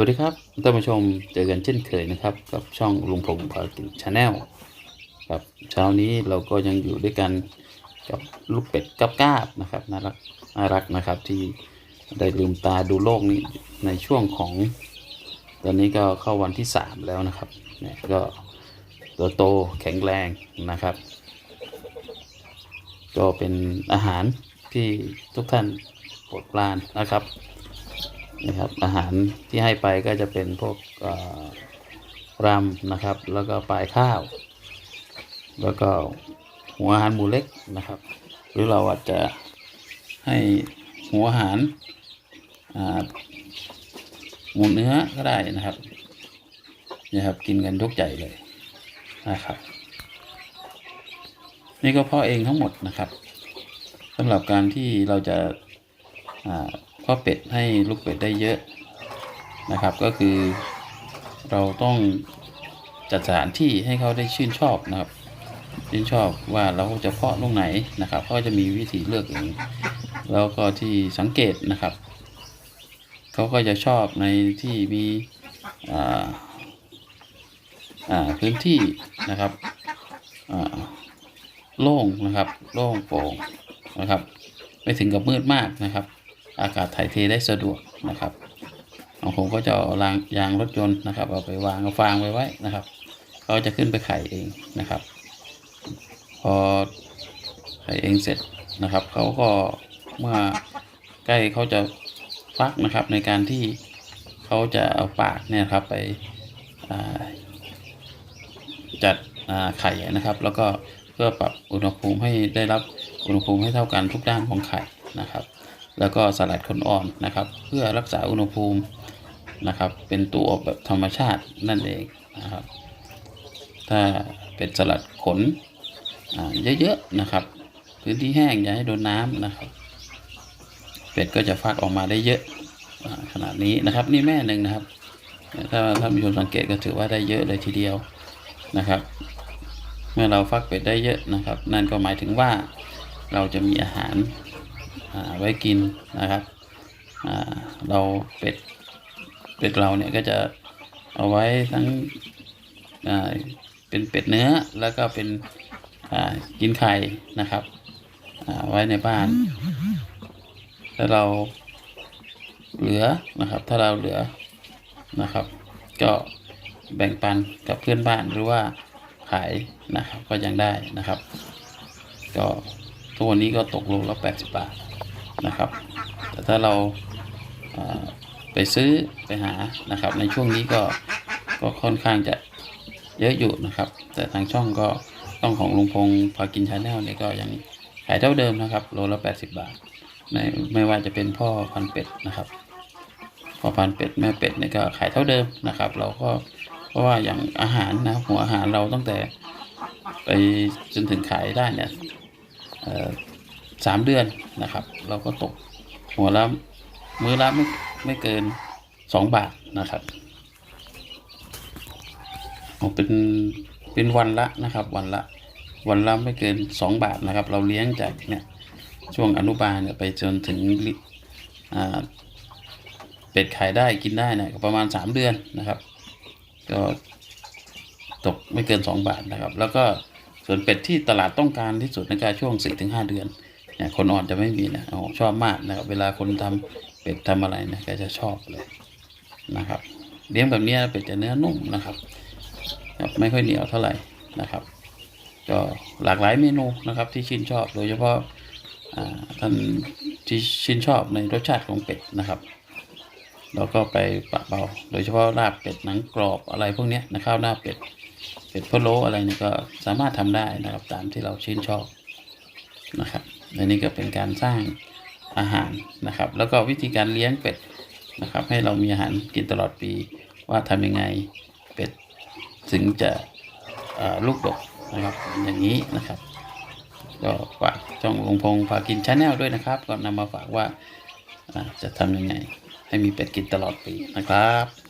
วัสดีครับท่านผู้ชมเจอกันเช่นเคยนะครับ กับช่องลุงพงศ์พากิชาแนลครับเช้านี้เราก็ยังอยู่ด้วยกันกับลูกเป็ดกับกาบนะครับน่ารักน่ารักนะครับที่ได้ลืมตาดูโลกนี้ในช่วงของ ตอนนี้ก็เข้าวันที่สามแล้วนะครับเนี่ยก็ตัวโตแข็งแรงนะครับ ก็เป็นอาหารที่ทุกท่านโปรดปรานนะครับ นะครับ อาหารที่ให้ไปก็จะเป็นพวกรำนะครับ แล้วก็ปลายข้าว แล้วก็หัวอาหารหมูเล็กนะครับ หรือเราอาจจะให้หัวอาหารหมูเนื้อก็ได้นะครับนี่ครับ กินกันทุกใจเลยนะครับ นี่ก็พ่อเองทั้งหมดนะครับสำหรับการที่เราจะ อ่าเพ่อเป็ดให้ลูกเป็ดได้เยอะนะครับ ก็คือเราต้องจัดสถานที่ให้เขาได้ชื่นชอบนะครับ ชื่นชอบว่าเราจะเพาะลูกไหนนะครับเขาจะมีวิธีเลือกเองแล้วก็ที่สังเกตนะครับเขาก็จะชอบในที่มีอ่าอ่าพื้นที่นะครับอ่าโล่งนะครับโล่งโปร่งนะครับ ไม่ถึงกับมืดมากนะครับ อากาศถ่ายเทได้สะดวกนะครับของผมก็จะเอารางยางรถยนต์นะครับ เอาไปวางเอาฟางไว้ไว้นะครับเขาจะขึ้นไปไข่เองนะครับ พอไข่เองเสร็จนะครับเขาก็เมื่อใกล้เขาจะฟักนะครับในการที่เขาจะเอาปากเนี่ยครับไปจัดไข่นะครับ แล้วก็เพื่อปรับอุณหภูมิให้ได้รับอุณหภูมิให้เท่ากันทุกด้านของไข่นะครับ แล้วก็สลัดขนอ่อนนะครับ เพื่อรักษาอุณหภูมินะครับ เป็นตัวแบบธรรมชาตินั่นเองนะครับ ถ้าเป็นสลัดขนเยอะๆนะครับ พื้นที่แห้งอย่าให้โดนน้ำนะครับ เป็ดก็จะฟักออกมาได้เยอะอ่าขนาดนี้นะครับ นี่แม่หนึ่งนะครับ ถ้าท่านผู้ชมสังเกตก็ถือว่าได้เยอะเลยทีเดียวนะครับ เมื่อเราฟักเป็ดได้เยอะนะครับ นั่นก็หมายถึงว่าเราจะมีอาหาร ไว้กินนะครับเราเป็ดเป็ดเราเนี่ยก็จะเอาไว้ทั้งเป็นเป็ดเนื้อแล้วก็เป็นกินไข่นะครับไว้ในบ้านถ้าเราเหลือนะครับ ถ้าเราเหลือนะครับ ก็แบ่งปันกับเพื่อนบ้านหรือว่าขายนะครับก็ยังได้นะครับ ก็ ทุกวันนี้ก็ตกโลละ80 บาทนะครับ แต่ถ้าเราอ่าไปซื้อไปหานะครับ ในช่วงนี้ก็ก็ค่อนข้างจะเยอะอยู่นะครับ แต่ทางช่องก็ต้องของลุงพงพากินชาแนลเนี่ยก็ยังขายเท่าเดิมนะครับโลละ 80 บาทไม่ไม่ว่าจะเป็นพ่อพันเป็ดนะครับพ่อพันเป็ดแม่เป็ดเนี่ยก็ขายเท่าเดิมนะครับ เราก็เพราะว่าอย่างอาหารนะหัวอาหารเราตั้งแต่ไปจนถึงขายได้เนี่ย สามเดือนนะครับ เราก็ตกหัวละมือละไม่ไม่เกินสองบาทนะครับเอาเป็นเป็นวันละนะครับ วันละวันละไม่เกินสองบาทนะครับ เราเลี้ยงจากเนี่ยช่วงอนุบาลเนี่ยไปจนถึงเป็ดขายได้กินได้เนะประมาณ3เดือนนะครับ ก็ตกไม่เกิน2บาทนะครับ แล้วก็ ส่วนเป็ดที่ตลาดต้องการที่สุดในการช่วง 4-5 เดือนเนี่ยคนอ่อนจะไม่มีนะโอ้ชอบมากนะครับเวลาคนทำเป็ดทำอะไรนะก็จะชอบเลยนะครับเลี้ยงแบบนี้เป็ดจะเนื้อนุ่มนะครับไม่ค่อยเหนียวเท่าไหร่นะครับ ก็หลากหลายเมนูนะครับที่ชื่นชอบ โดยเฉพาะท่านที่ชื่นชอบในรสชาติของเป็ดนะครับเราก็ไปปะเบาโดยเฉพาะลาบเป็ดหนังกรอบอะไรพวกนี้นะข้าวหน้าเป็ด เป็ดพะโล้อะไรนี่ก็สามารถทำได้นะครับตามที่เราชื่นชอบนะครับและนี่ก็เป็นการสร้างอาหารนะครับ แล้วก็วิธีการเลี้ยงเป็ดนะครับ ให้เรามีอาหารกินตลอดปีว่าทำยังไงเป็ดถึงจะลูกดกนะครับอย่างนี้นะครับก็ฝากช่องลงพงฝากกินชาแนลด้วยนะครับก็นำมาฝากว่าอ่าจะทำยังไงให้มีเป็ดกินตลอดปีนะครับ